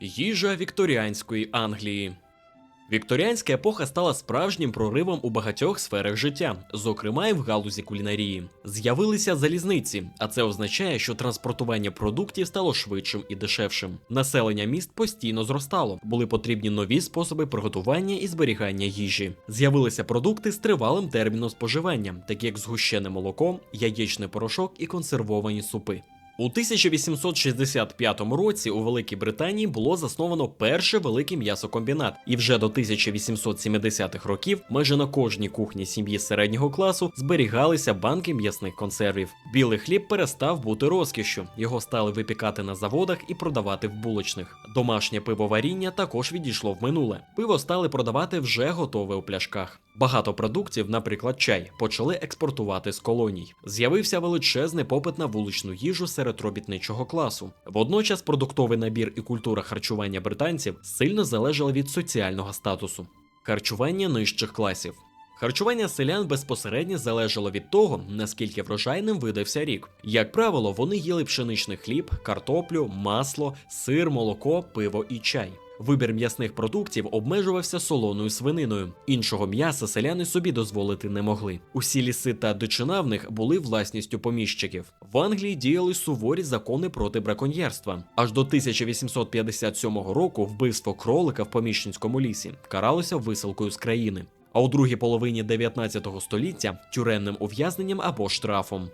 Їжа вікторіанської Англії. Вікторіанська епоха стала справжнім проривом у багатьох сферах життя, зокрема і в галузі кулінарії. З'явилися залізниці, а це означає, що транспортування продуктів стало швидшим і дешевшим. Населення міст постійно зростало, були потрібні нові способи приготування і зберігання їжі. З'явилися продукти з тривалим терміном споживання, такі як згущене молоко, яєчний порошок і консервовані супи. У 1865 році у Великій Британії було засновано перший великий м'ясокомбінат, і вже до 1870-х років майже на кожній кухні сім'ї середнього класу зберігалися банки м'ясних консервів. Білий хліб перестав бути розкішшю, його стали випікати на заводах і продавати в булочних. Домашнє пивоваріння також відійшло в минуле. Пиво стали продавати вже готове у пляшках. Багато продуктів, наприклад, чай, почали експортувати з колоній. З'явився величезний попит на вуличну їжу серед робітничого класу. Водночас продуктовий набір і культура харчування британців сильно залежала від соціального статусу. Харчування нижчих класів. Харчування селян безпосередньо залежало від того, наскільки врожайним видався рік. Як правило, вони їли пшеничний хліб, картоплю, масло, сир, молоко, пиво і чай. Вибір м'ясних продуктів обмежувався солоною свининою. Іншого м'яса селяни собі дозволити не могли. Усі ліси та дичина в них були власністю поміщиків. В Англії діяли суворі закони проти браконьєрства. Аж до 1857 року вбивство кролика в поміщенському лісі каралося висилкою з країни. А у другій половині 19 століття тюремним ув'язненням або штрафом.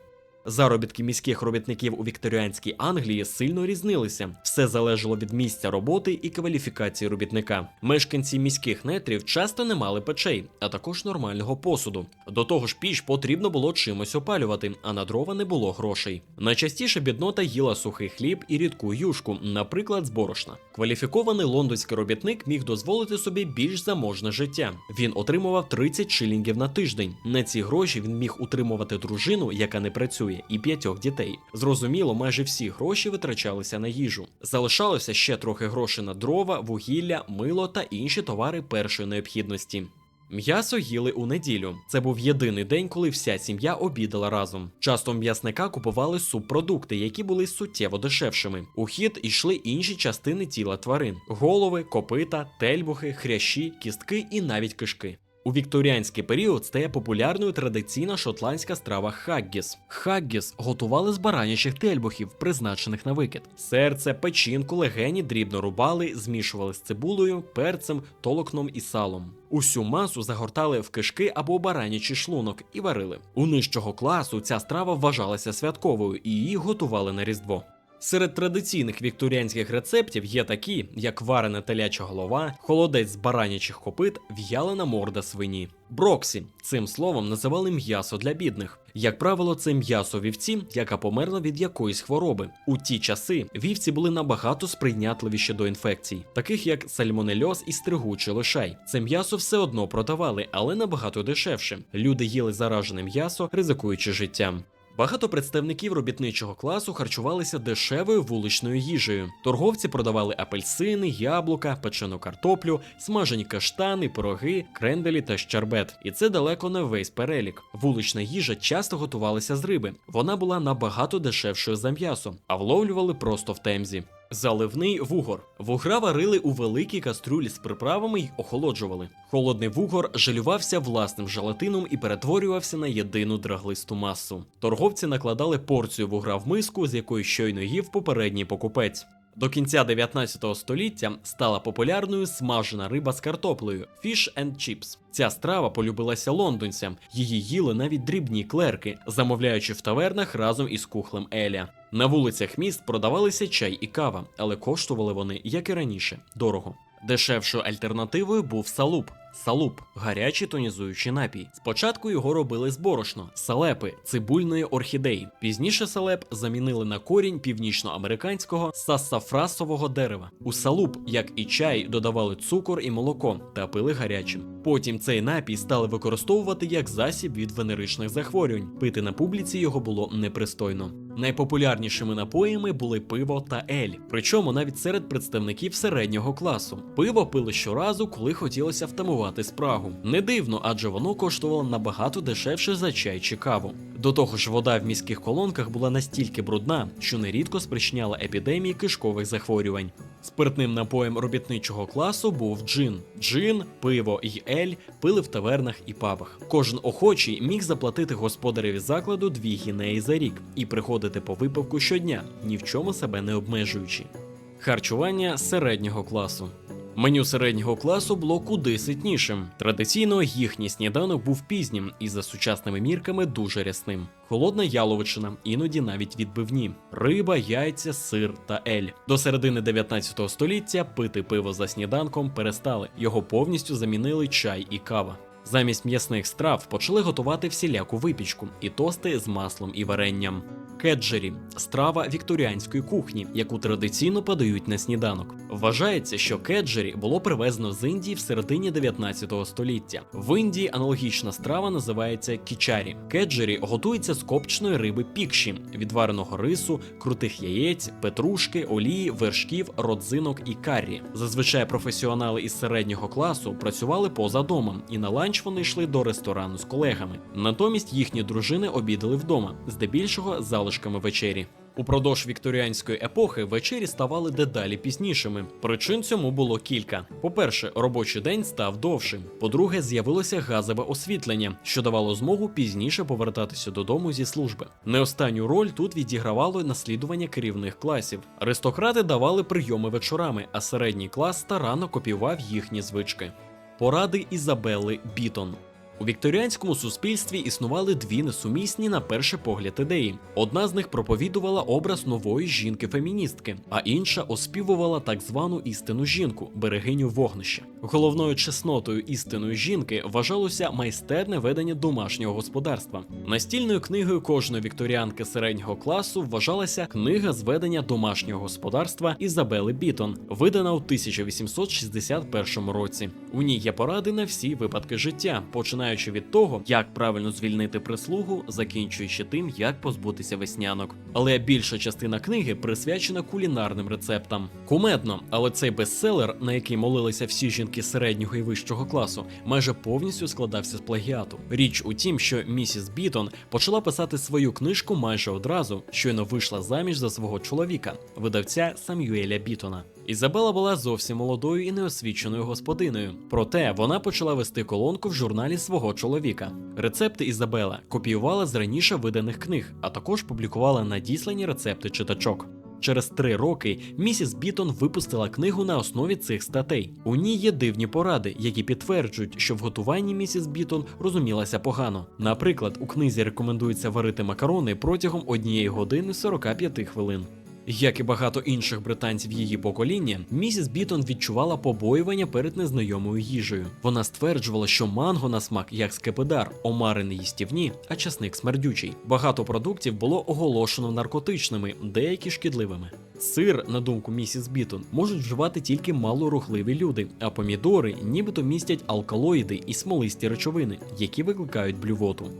Заробітки міських робітників у вікторіанській Англії сильно різнилися. Все залежало від місця роботи і кваліфікації робітника. Мешканці міських нетрів часто не мали печей, а також нормального посуду. До того ж, піч потрібно було чимось опалювати, а на дрова не було грошей. Найчастіше біднота їла сухий хліб і рідку юшку, наприклад, з борошна. Кваліфікований лондонський робітник міг дозволити собі більш заможне життя. Він отримував 30 шилінгів на тиждень. На ці гроші він міг утримувати дружину, яка не працює, і п'ятьох дітей. Зрозуміло, майже всі гроші витрачалися на їжу. Залишалося ще трохи грошей на дрова, вугілля, мило та інші товари першої необхідності. М'ясо їли у неділю. Це був єдиний день, коли вся сім'я обідала разом. Часто м'ясника купували субпродукти, які були суттєво дешевшими. У хід йшли інші частини тіла тварин: голови, копита, тельбухи, хрящі, кістки і навіть кишки. У вікторіанський період стає популярною традиційна шотландська страва хаггіс. Хаггіс готували з баранячих тельбухів, призначених на викид. Серце, печінку, легені дрібно рубали, змішували з цибулею, перцем, толокном і салом. Усю масу загортали в кишки або баранячий шлунок і варили. У нижчого класу ця страва вважалася святковою і її готували на різдво. Серед традиційних вікторіанських рецептів є такі, як варена теляча голова, холодець з баранячих копит, в'ялена морда свині. Броксі цим словом називали м'ясо для бідних. Як правило, це м'ясо вівці, яка померла від якоїсь хвороби. У ті часи вівці були набагато сприйнятливіші до інфекцій, таких як сальмонельоз і стригучий лишай. Це м'ясо все одно продавали, але набагато дешевше. Люди їли заражене м'ясо, ризикуючи життям. Багато представників робітничого класу харчувалися дешевою вуличною їжею. Торговці продавали апельсини, яблука, печену картоплю, смажені каштани, пироги, кренделі та щарбет. І це далеко не весь перелік. Вулична їжа часто готувалася з риби. Вона була набагато дешевшою за м'ясо, а вловлювали просто в темзі. Заливний вугор. Вугра варили у великій кастрюлі з приправами й охолоджували. Холодний вугор жалювався власним желатином і перетворювався на єдину драглисту масу. Торговці накладали порцію вугра в миску, з якої щойно їв попередній покупець. До кінця 19 століття стала популярною смажена риба з картоплею Fish and Chips. Ця страва полюбилася лондонцям, її їли навіть дрібні клерки, замовляючи в тавернах разом із кухлем Еля. На вулицях міст продавалися чай і кава, але коштували вони, як і раніше, дорого. Дешевшою альтернативою був салуп. Салуп гарячий тонізуючий напій. Спочатку його робили з борошна, салепи, цибульної орхідеї. Пізніше салеп замінили на корінь північноамериканського сассафрасового дерева. У салуп, як і чай, додавали цукор і молоко та пили гарячим. Потім цей напій стали використовувати як засіб від венеричних захворювань. Пити на публіці його було непристойно. Найпопулярнішими напоями були пиво та ель, причому навіть серед представників середнього класу. Пиво пили щоразу, коли хотілося втамувати лікувати спрагу. Не дивно, адже воно коштувало набагато дешевше за чай чи каву. До того ж, вода в міських колонках була настільки брудна, що нерідко спричиняла епідемії кишкових захворювань. Спиртним напоєм робітничого класу був джин. Джин, пиво і ель пили в тавернах і пабах. Кожен охочий міг заплатити господареві закладу дві гінеї за рік і приходити по випивку щодня, ні в чому себе не обмежуючи. Харчування середнього класу. Меню середнього класу було куди ситнішим. Традиційно їхній сніданок був пізнім і за сучасними мірками дуже рясним. Холодна яловичина, іноді навіть відбивні, риба, яйця, сир та ель. До середини 19 століття пити пиво за сніданком перестали. Його повністю замінили чай і кава. Замість м'ясних страв почали готувати всіляку випічку і тости з маслом і варенням. Кеджері страва вікторіанської кухні, яку традиційно подають на сніданок. Вважається, що кеджері було привезено з Індії в середині 19 століття. В Індії аналогічна страва називається кічарі. Кеджері готується з копченої риби пікші, відвареного рису, крутих яєць, петрушки, олії, вершків, родзинок і каррі. Зазвичай професіонали із середнього класу працювали поза домом, і на ланч вони йшли до ресторану з колегами. Натомість їхні дружини обідали вдома, здебільшого залишками вечері. Упродовж вікторіанської епохи вечері ставали дедалі пізнішими. Причин цьому було кілька. По-перше, робочий день став довшим. По-друге, з'явилося газове освітлення, що давало змогу пізніше повертатися додому зі служби. Не останню роль тут відігравало наслідування керівних класів. Аристократи давали прийоми вечорами, а середній клас старанно копіював їхні звички. Поради Ізабели Бітон. У вікторіанському суспільстві існували дві несумісні на перший погляд ідеї. Одна з них проповідувала образ нової жінки-феміністки, а інша оспівувала так звану істинну жінку, берегиню вогнища. Головною чеснотою істинної жінки вважалося майстерне ведення домашнього господарства. Настільною книгою кожної вікторіанки середнього класу вважалася книга з ведення домашнього господарства Ізабели Бітон, видана у 1861 році. У ній є поради на всі випадки життя, починаючи від того, як правильно звільнити прислугу, закінчуючи тим, як позбутися веснянок. Але більша частина книги присвячена кулінарним рецептам. Кумедно, але цей бестселер, на який молилися всі жінки середнього і вищого класу, майже повністю складався з плагіату. Річ у тім, що місіс Бітон почала писати свою книжку майже одразу, щойно вийшла заміж за свого чоловіка, видавця Сам'юеля Бітона. Ізабела була зовсім молодою і неосвіченою господиною. Проте вона почала вести колонку в журналі свого чоловіка. Рецепти Ізабела копіювала з раніше виданих книг, а також публікувала надіслані рецепти читачок. Через три роки місіс Бітон випустила книгу на основі цих статей. У ній є дивні поради, які підтверджують, що в готуванні місіс Бітон розумілася погано. Наприклад, у книзі рекомендується варити макарони протягом однієї години 45 хвилин. Як і багато інших британців її покоління, місіс Бітон відчувала побоювання перед незнайомою їжею. Вона стверджувала, що манго на смак як скепидар, омари не їстівні, а часник смердючий. Багато продуктів було оголошено наркотичними, деякі шкідливими. Сир, на думку місіс Бітон, можуть вживати тільки малорухливі люди, а помідори нібито містять алкалоїди і смолисті речовини, які викликають блювоту.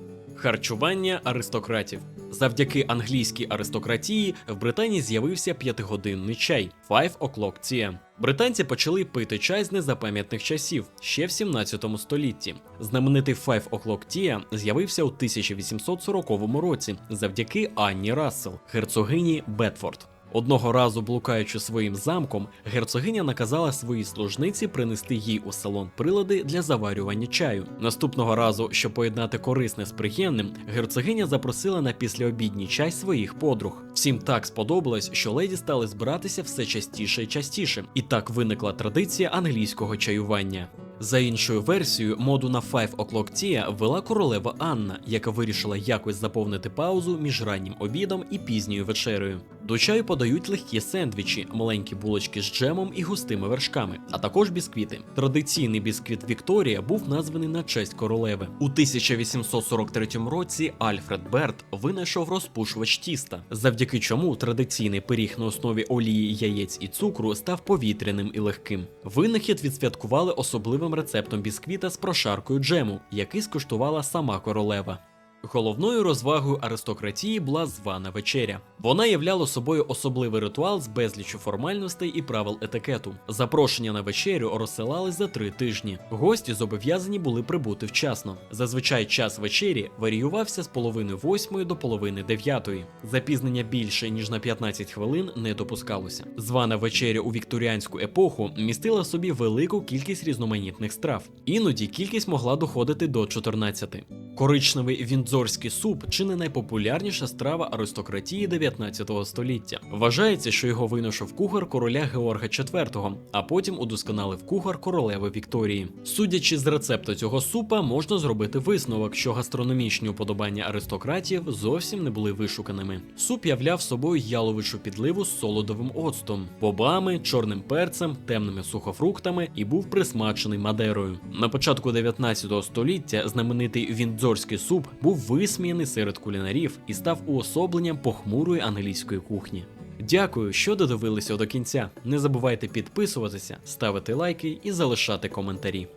Харчування аристократів завдяки англійській аристократії в Британії з'явився п'ятигодинний чай Five O'Clock Tea. Британці почали пити чай з незапам'ятних часів ще в 17 столітті. Знаменитий Five O'Clock Tea з'явився у 1840 році завдяки Анні Рассел, герцогині Бетфорд. Одного разу, блукаючи своїм замком, герцогиня наказала своїй служниці принести їй у салон прилади для заварювання чаю. Наступного разу, щоб поєднати корисне з приємним, герцогиня запросила на післяобідній чай своїх подруг. Всім так сподобалось, що леді стали збиратися все частіше і частіше, і так виникла традиція англійського чаювання. За іншою версією, моду на Five O'Clock Tea вела королева Анна, яка вирішила якось заповнити паузу між раннім обідом і пізньою вечерею. До чаю подають легкі сендвічі, маленькі булочки з джемом і густими вершками, а також бісквіти. Традиційний бісквіт Вікторія був названий на честь королеви. У 1843 році Альфред Берт винайшов розпушувач тіста, завдяки чому традиційний пиріг на основі олії, яєць і цукру став повітряним і легким. Винахід відсвяткували особливим рецептом бісквіта з прошаркою джему, який скуштувала сама королева. Головною розвагою аристократії була звана вечеря. Вона являла собою особливий ритуал з безліччю формальностей і правил етикету. Запрошення на вечерю розсилали за три тижні. Гості зобов'язані були прибути вчасно. Зазвичай час вечері варіювався з половини восьмої до половини дев'ятої. Запізнення більше ніж на 15 хвилин не допускалося. Звана вечеря у вікторіанську епоху містила собі велику кількість різноманітних страв. Іноді кількість могла доходити до 14. Коричневий віндзорський суп чи не найпопулярніша страва аристократії 19 століття. Вважається, що його винайшов кухар короля Георга IV, а потім удосконалив кухар королеви Вікторії. Судячи з рецепту цього супа, можна зробити висновок, що гастрономічні уподобання аристократів зовсім не були вишуканими. Суп являв собою яловичу підливу з солодовим оцтом, бобами, чорним перцем, темними сухофруктами і був присмачений мадерою. На початку 19 століття знаменитий віндзорський суп був висміяний серед кулінарів і став уособленням похмурої англійської кухні. Дякую, що додивилися до кінця. Не забувайте підписуватися, ставити лайки і залишати коментарі.